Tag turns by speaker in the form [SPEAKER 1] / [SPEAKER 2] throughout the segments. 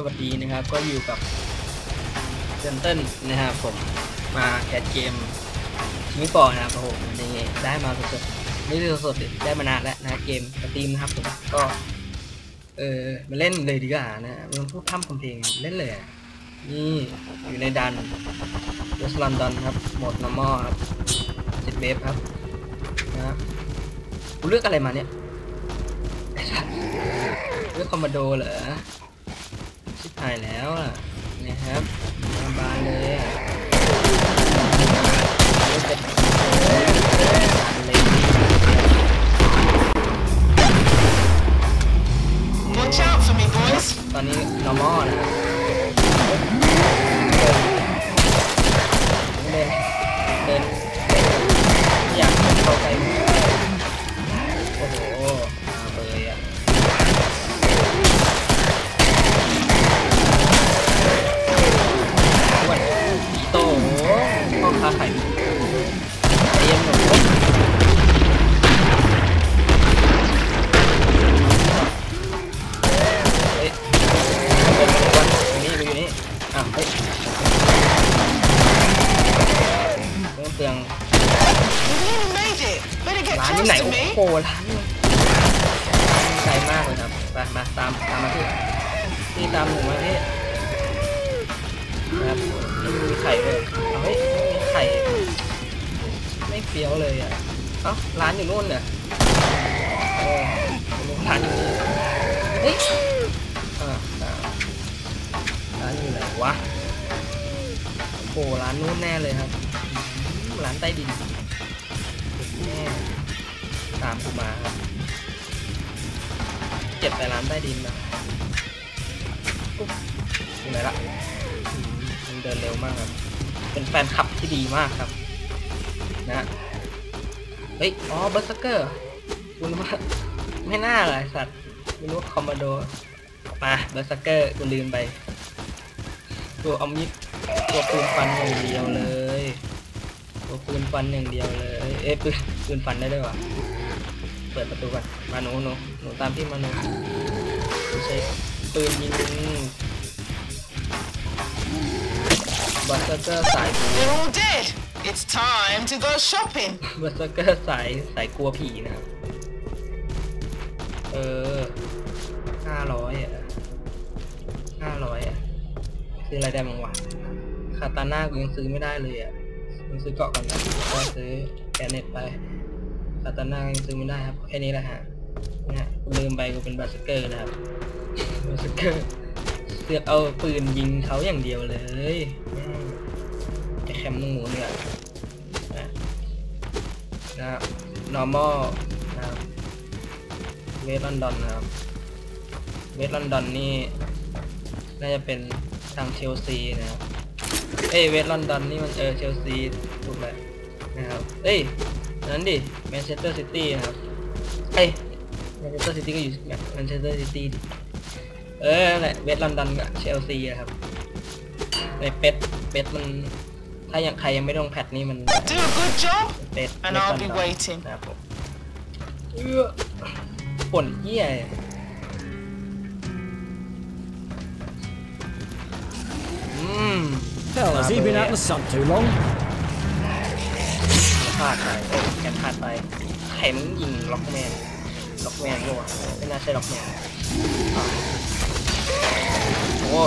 [SPEAKER 1] สวัสดีนะครับ ก็อยู่กับเซนเติ้ลนะครับผมมาแคสเกมชิมิปอนะครับโอ้โหนี่ได้มาสดๆไม่สดๆได้มานานแล้วนะเกมสตรีมนะครับผมก็เออมาเล่นเลยดีกว่านะมันพูดพร่ำทำเพลงเล่นเลยอะนี่อยู่ในดันเวสลอนดอนครับโหมด normal ครับสิบเวฟครับนะกูเลือกอะไรมาเนี่ยเลือกคอมมานโดเหรอ ชิบหายแล้วอะนะครับมาบานเลยอะไม่เป็นเลย
[SPEAKER 2] Watch out for me, boys.
[SPEAKER 1] ตอนนี้ normal นะครับเดินเดินไม่อยากเดินเข้าใกล้ นี่ไข่เลยเอาเฮ้ยมีไข่ ไม่เฟี้ยวเลยอะเอ้าร้านอยู่นู่นเนี่ยเออร้านอยู่นี่เฮ้ยอ่าร้านอยู่ไหนวะโอ้โหร้านนู้นแน่เลยครับ ร้านใต้ดินแน่ตามกูมาครับเก็บไปร้านใต้ดินนะปุ๊บอยู่ไหนละ เดินเร็วมากครับเป็นแฟนคลับที่ดีมากครับ นะเฮ้ยอ๋อเบอร์สเกอร์คุณว่าไม่น่าเลยสัตว์ไม่รู้คอมมานโดมาเบอร์สเกอร์กูลืมไป ตัวอมยิดตัวปืนฟันอย่างเดียวเลยตัวปืนฟันอย่างเดียวเลย เอ๊ะปืนปืนฟันได้ด้วยวะเปิดประตูก่อนมาหนูหนูหนูตามพี่มาหนูหนูใช้ปืนยิง บัสเกอร์สายบู
[SPEAKER 2] They're all dead. It's time to go shopping.
[SPEAKER 1] เบอร์เซอร์เกอร์สายสายกลัวผีนะครับ เออห้าร้อยอะห้าร้อยอะซื้ออะไรได้บ้างวะคาตาน่ากูยังซื้อไม่ได้เลยอะมึงซื้อเกาะก่อนนะก็ซื้อแกนเน็ตไปคาตาน่ายังซื้อไม่ได้ครับแค่นี้แหละฮะนะฮะกูลืมไปกูเป็นบาสเกอร์นะครับบาสเกอร์ เสือกเอาปืนยิงเขาอย่างเดียวเลยแม่งไอแคมป์หนูเนี่ยนะนะครับ normal นะครับเวสลอนดอนนะครับ เวสลอนดอนนี่ น่าจะเป็นทางเชลซีนะครับ เอ้ยเวสลอนดอนนี่มันเออเชลซีถูกแล้วนะครับ เอ้ยนั้นดิแมนเชสเตอร์ซิตี้นะครับ เอ้ยแมนเชสเตอร์ซิตี้ก็อยู่แมนเชสเตอร์ซิตี้ เออนั่นแหละเวสลอนดอนกับเชลซีอะครับในเป็ดเป็ดมัน ถ้าอย่างใครยังไม่ลงแพทนี่มัน
[SPEAKER 2] Do a good job,
[SPEAKER 1] เป็ด
[SPEAKER 2] and
[SPEAKER 1] เป็ด
[SPEAKER 2] I'll
[SPEAKER 1] ลอน
[SPEAKER 2] be
[SPEAKER 1] ดอน
[SPEAKER 2] waiting.
[SPEAKER 1] นะครับผมเอื้อฝนเหี้ยอืม
[SPEAKER 3] Hell, has he been out in the sun too long?
[SPEAKER 1] พลาดไปเอ้ยแกนพลาดไปไข่มึงยิงล็อกแมนล็อกแมนด้วยไม่น่าใช่ล็อกแมนอ้าว โอ้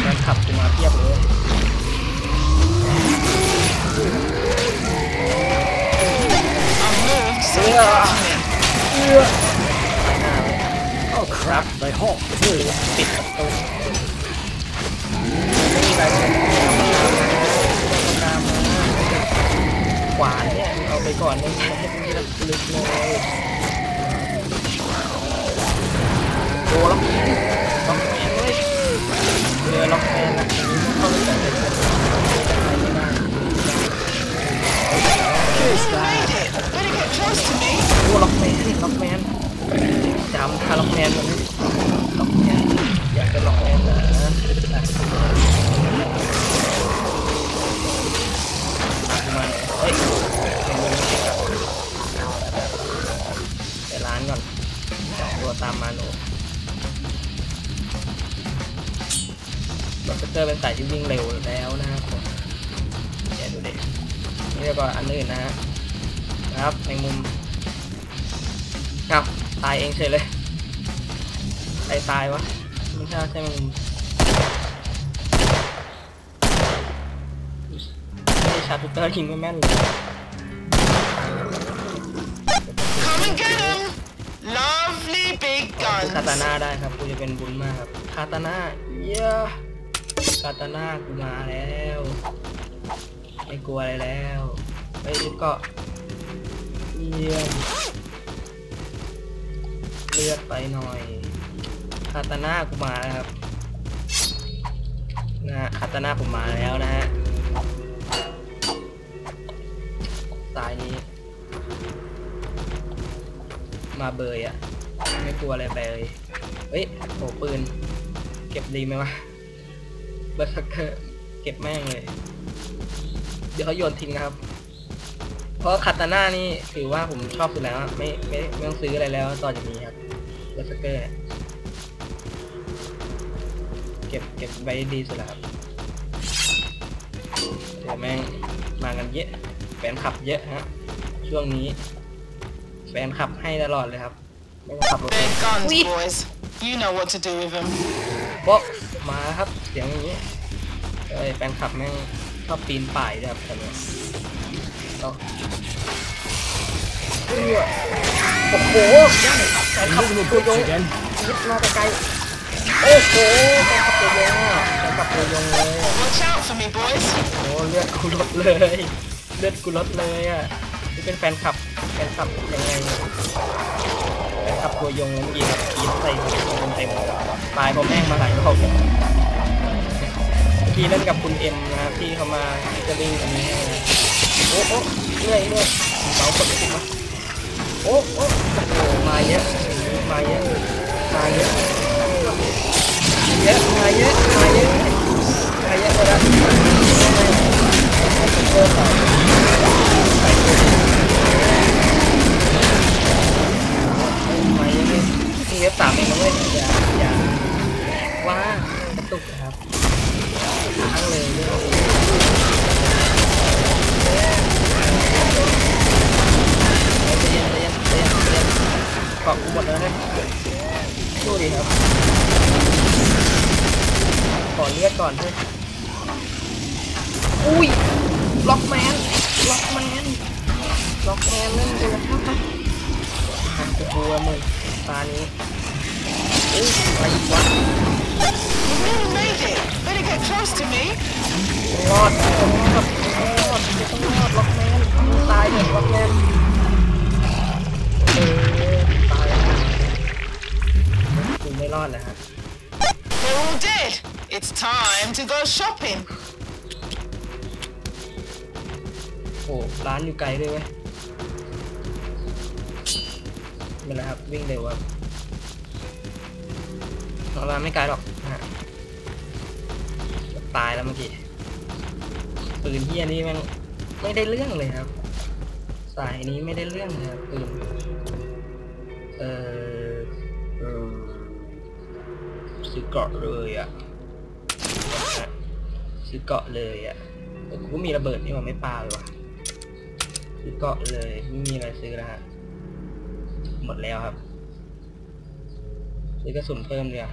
[SPEAKER 1] แฟนขับกูมาเพียบเลย
[SPEAKER 2] I've moved so they
[SPEAKER 1] Yeah.
[SPEAKER 2] catch me.
[SPEAKER 1] ไปหน้าเลย
[SPEAKER 3] Oh crap, they hot too.
[SPEAKER 1] ปิดประตูไม่มีอะไรเลยเอาตามมาขวานเนี่ยเอาไปก่อนเลยไม่ได้ลึกเลยโดล็อกล็อกแมนเลยเรื อล็อกแอนเข้าไปแต่ไม่ได้โอ้ล็อกแมนล็อกแมนจำท่าล็อกแมนมัน รตายวะไม่ใช่ใช่แมงมุมไม่ได้ชาร์จสเกอร์ยิงไม่แม่นเลย
[SPEAKER 2] Come and get him! Lovely big
[SPEAKER 1] คือคาตา
[SPEAKER 2] guns.
[SPEAKER 1] น่าได้ครับกูจะเป็นบุญมากครับคาตาน่าเย้คาตาน่ากูมาแล้วไม่กลัวอะไรแล้วไปยึดเกาะเยี่ยมเลือดไปหน่อย คาตาน่ากูมาแล้วครับนะฮะคาตาน่าผมมาแล้วนะฮะสายนี้ มาเบยอะไม่กลัวอะไรเบยเฮ้ยโหปืน เก็บดีไหมวะเบอร์สักเกอร์เก็บแม่งเลย เดี๋ยวเขาโยนทิ้งนะครับ เพราะคาตาน่านี่ถือว่าผมชอบสุดแล้ว ไม่ไม่ไม่ต้องซื้ออะไรแล้วต่อจากนี้ครับเบอร์สักเกอร์เนี่ย เก็บเก็บไว้ดีสุดแล้วครับเดี๋ยวแม่งมากันเยอะแฟนคลับเยอะฮะช่วงนี้ แฟนขับให้ตลอดเลยครับไม่ต้องขับรถเอง
[SPEAKER 2] Big guns,
[SPEAKER 1] Whee!
[SPEAKER 2] boys. You know what to do with them.
[SPEAKER 1] โป๊ะมาครับเสียงอย่างนี้เอ้ยแฟนขับแม่งชอบปีนป่ายด้วยครับตอนนี้เราเอื้อโอ้โหแฟนขับ
[SPEAKER 3] Invisible
[SPEAKER 1] ตัวย
[SPEAKER 3] bits
[SPEAKER 1] ง
[SPEAKER 3] again.
[SPEAKER 1] ยิบมาแต่ไกล โอ้โหแฟนขับตัวยงอะแฟนขับตัวยงเลย
[SPEAKER 2] Watch out for me, boys.
[SPEAKER 1] โอ้เลือดกูลดเลย เลือดกูลดเลยอะนี่เป็นแฟนคลับ แฟนคลับยังไงแฟนคลับตัวยงแล้วเมื่อกี้ครับกรีดใส่เต็มเต็มตายพราะแม่งมาหลายรอบแล้วพี่เล่นกับคุณเอ็มนะครับที่เขามาฟิชเจอริงอันนี้ให้นะโอ้โอ้เรื่อยเรื่อยเบากดขึ้นมาโอ้โอ้โอ้มาเยอะมาเยอะมาเยอะมาเยอะ มาเยอ ล็อกแมน ล็อกแมน ล็อกแมนเล่นกูแล้วครับหันกูกลัวมึงตานี้อุ้ยอะไรอีกวะ
[SPEAKER 2] You really made it. Better get close to me.
[SPEAKER 1] รอดต้องรอดต้องรอดต้องรอดล็อกแมนมึงตายเถอะล็อกแมนเออตายแล้วกูไม่รอดแล้วฮะ
[SPEAKER 2] They're all dead. It's time to go shopping.
[SPEAKER 1] โอ้ร้านอยู่ไกลด้วยเว้ยไม่เป็นไรครับ วิ่งเร็วครับร้านไม่ไกลหรอกฮะตายแล้วเมื่อกี้ปืนเฮียนี่มันไม่ได้เรื่องเลยครับ สายนี้ไม่ได้เรื่องเลยครับปืนเออเอซื้อเกาะเลยอะนะซื้อเกาะเลยอะแต่กูก็มีระเบิดนี่หว่าไม่ปาเลยวะ ซื้อเกาะเลยไม่มีอะไรซื้อแล้วฮะหมดแล้วครับ ซื้อกระสุนเพิ่มเดียว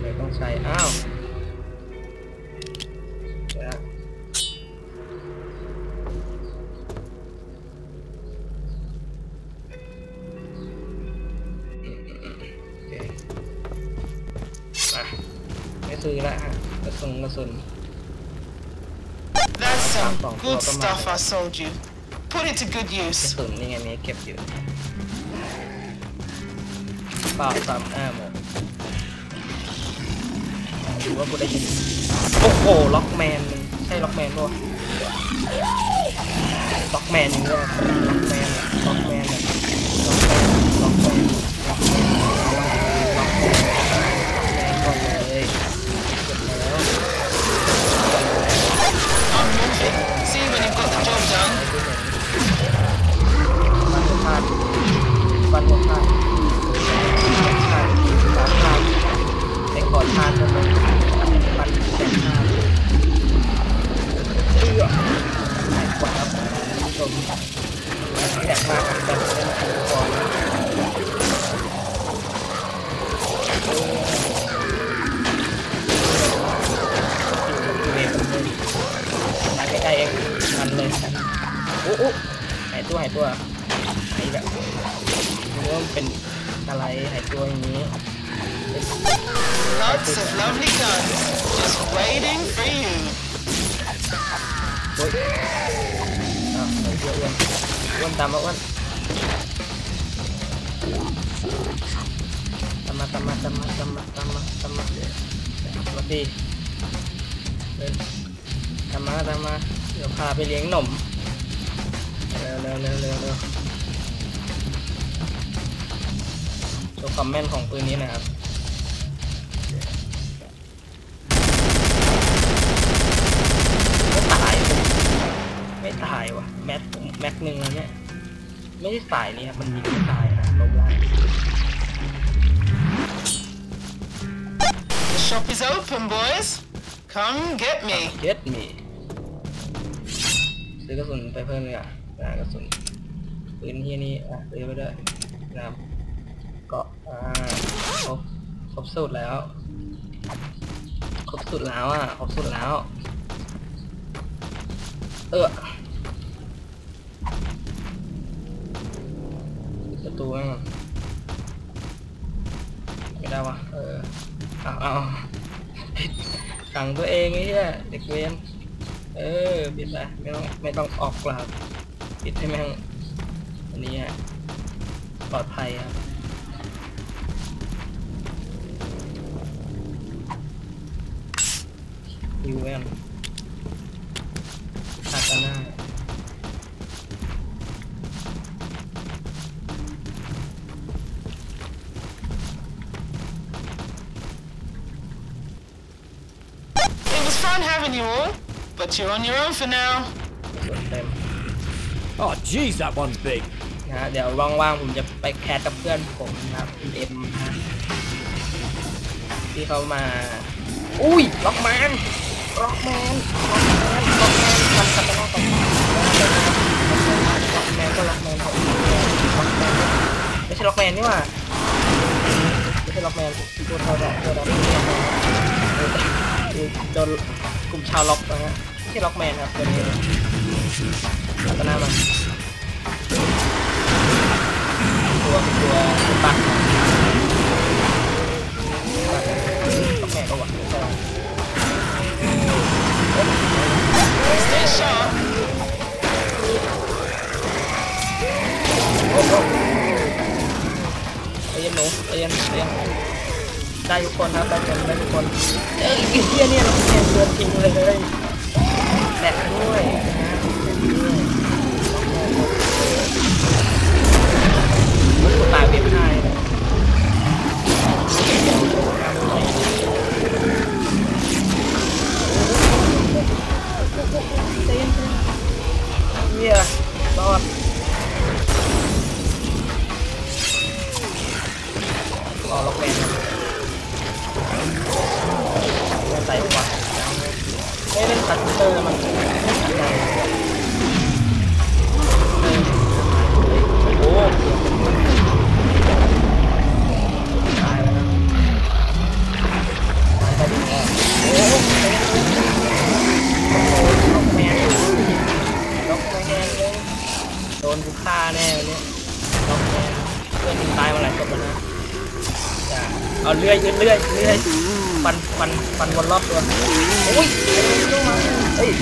[SPEAKER 1] เลยต้องใช้ อ้าวเดี๋ยวนะโอเคมาไม่ซื้อแล้วฮะกระสุนกระสุน
[SPEAKER 2] That's some
[SPEAKER 1] Pom-pom,
[SPEAKER 2] good
[SPEAKER 1] pom-pom,
[SPEAKER 2] stuff I
[SPEAKER 1] pom-pom.
[SPEAKER 2] sold you. Put it to good use.
[SPEAKER 1] สุนนี่ไงมีเก็บอยู่ปล่าตามอ้าหมดดูว่ากูได้ยินโอ้โหล็อกแมนใช่ล็อกแมนปะวะล็อกแมนอย่างเงี้ยล็อกแมนล็อกแมนล็อกแมนล็อกแมนล็อกแมนล็อกแมนล็อกแมนก่อนเลยเสร็จแล้ว
[SPEAKER 2] I'm moving. See when you've got the job done.
[SPEAKER 1] ฟันหัวขาดฟันหัวขาด นี้
[SPEAKER 2] Lots of lovely guns just waiting for you.
[SPEAKER 1] โอ๊ยอ้าวหายตัวอ้วนอ้วนตามมาอ้วนตามมาตามมาตามมาตามมาตามมาตามมาสวัสดีเดินตามมาตามมาเดี๋ยวพาไปเลี้ยงหนมเร็วเร็วเร็วเร็ว เร็วโชว์ความแม่นของปืนนี้หนะครับไม่ตายว่ะไม่ตายว่ะแม็กแม็กหนึ่งแล้วเนี่ย ไม่ได้สายนี่ครับมันยิงไม่ตายนะลบล้าง
[SPEAKER 2] The shop is open, boys. Come get me.
[SPEAKER 1] เจ็ดมีซื้อกระสุนไปเพิ่มเลยอะนะกระสุนปืนที่นี่อะซื้อไปด้วยนะครับ เก็อ่าครบครบสุดแล้ว ครบสุดแล้วอะครบสุดแล้ว เออประตูไว้ก่อนไม่ได้วะเออเอาเอาปิดขังตัวเองไอ้เหี้ยเด็กเวนเออปิดไปไม่ต้องไม่ต้องออกกลับปิดให้แม่งอันนี้ปลอดภัยครับ ยูแวนคาตาน่า
[SPEAKER 2] It was fun having you all, but you're on your own for now.
[SPEAKER 1] ส่วนเต็ม
[SPEAKER 3] Oh, jeez, that one's big.
[SPEAKER 1] นะฮะเดี๋ยวว่างๆผมจะไปแคสกับเพื่อนผมนะครับคุณเอ็มนะฮะที่เขามา อุ้ยล็อกแมน ล็อกแมนล็อกแมนล็อกแมนทำคาตาน่าต่อไปล็อกแมนก็ล็อกแมนผมล็อกแมนไม่ใช่ล็อกแมนนี่หว่าไม่ใช่ล็อกแมนตัวเท่าดอกตัวดำไม่ใช่ล็อกแมนคือโดนกลุ่มชาวล็อกนะฮะไม่ใช่ล็อกแมนครับตัวนี้คาตาน่ามาตัวเป็นตัวปักต้องแม่ก็หวังใช่ไหม
[SPEAKER 2] Stay sharp.
[SPEAKER 1] ใจเย็นหนูใจเย็นใจเย็นได้ทุกคนครับได้ทุกคนได้ทุกคนเอ้ยไอ้เหี้ยเนี่ยเราแข่งเดือนจริงเลยแตกด้วยนะตกด้วยกูตายเว็บห้า กูฆ่าแน่วันนี้ล็อกแมนเพื่อนมึงตายมาหลายศพแล้วนะจะเอาเลื่อยเลื่อยเลื่อยฟันฟันฟันวนรอบตัวโอ้ยลงมาเฮ้ย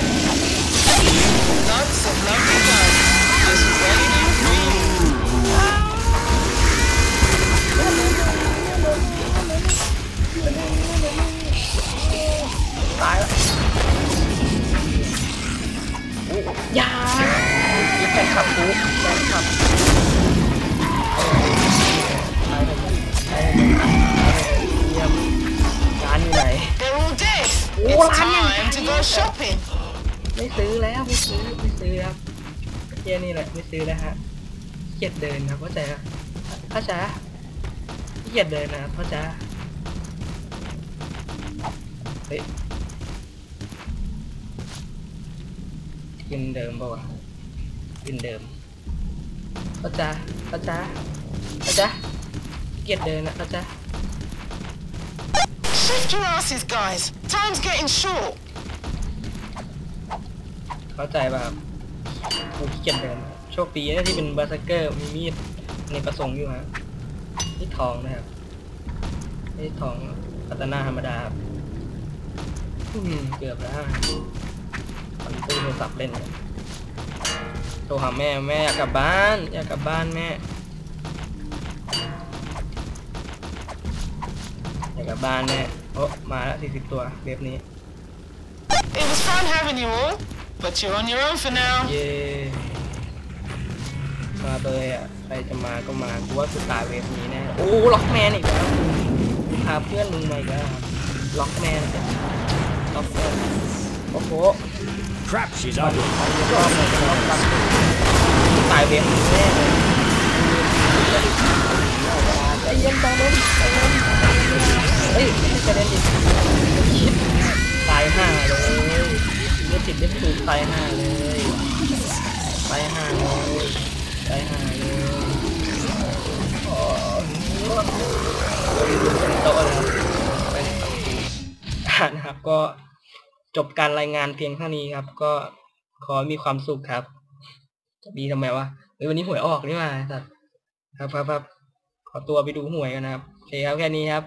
[SPEAKER 2] Lots of lovely guns just waiting for you.
[SPEAKER 1] ตายแล้ว ยาแฟนขับกูแฟนขับร้านอยู่ไหน
[SPEAKER 2] They're all dead.
[SPEAKER 1] Oh,
[SPEAKER 2] It's
[SPEAKER 1] I'm in
[SPEAKER 2] time to go
[SPEAKER 1] China.
[SPEAKER 2] shopping.
[SPEAKER 1] ไม่ซื้อแล้วไม่ซื้อไม่ซื้อแล้วเฮียนี่แหละไม่ซื้อแล้วฮะเกียดเดินนะเข้าใจปะเข้าใจปะเกียดเดินนะเข้าใจปะเฮ้ย กินเดิมปะวะกินเดิมเข้าใจเข้าใจเข้าใจเกียดเดินนะเข้าใจ
[SPEAKER 2] Shift your asses, guys. Time's getting short.
[SPEAKER 1] เข้าใจป่ะครับกูขี้เกียจเดินโชคดีนะที่เป็นบาร์เซเกอร์มีมีดในประสงค์อยู่ฮะนี่ทองนะครับนี่ทองพัตนาธรรมดาครับอืมเกือบแล้ว มันตู้โทรศัพท์เล่นเนี่ยโทรหาแม่แม่อยากกลับบ้านอยากกลับบ้านแม่อยากกลับบ้านแม่โอ้มาแล้วสี่สิบตัวเว็บนี้
[SPEAKER 2] It was fun having you all, but you're on your own for now.
[SPEAKER 1] เย่มาเลยอะใครจะมาก็มากูว่ากูตายเวฟนี้แน่โอ้ล็อกแมนอีกแล้วกูพาเพื่อนมึงมาอีกแล้วล็อกแมนจ้ะล็อกแมนโอ้โห
[SPEAKER 3] Crap, she's
[SPEAKER 1] มา
[SPEAKER 3] up.
[SPEAKER 1] ดูไปรอบเลยรอบกันกูตายเวฟนี้แน่เลยใจเย็นใจเย็นใจเย็นเฮ้ยใจเย็นดิคิดตายห่าเลยเลือดติดเลือดสูบตายห่าเลยไปหาเลยไปหาเลยโอ้โหโต๊ะแล้วไปครับอ่านะครับก็ จบการรายงานเพียงเท่านี้ครับ ก็ขอมีความสุขครับ จะมีทำไมวะวันนี้หวยออกนี่มาสัตว์ครับครับครับขอตัวไปดูหวยกันนะครับโอเคครับแค่นี้ครับ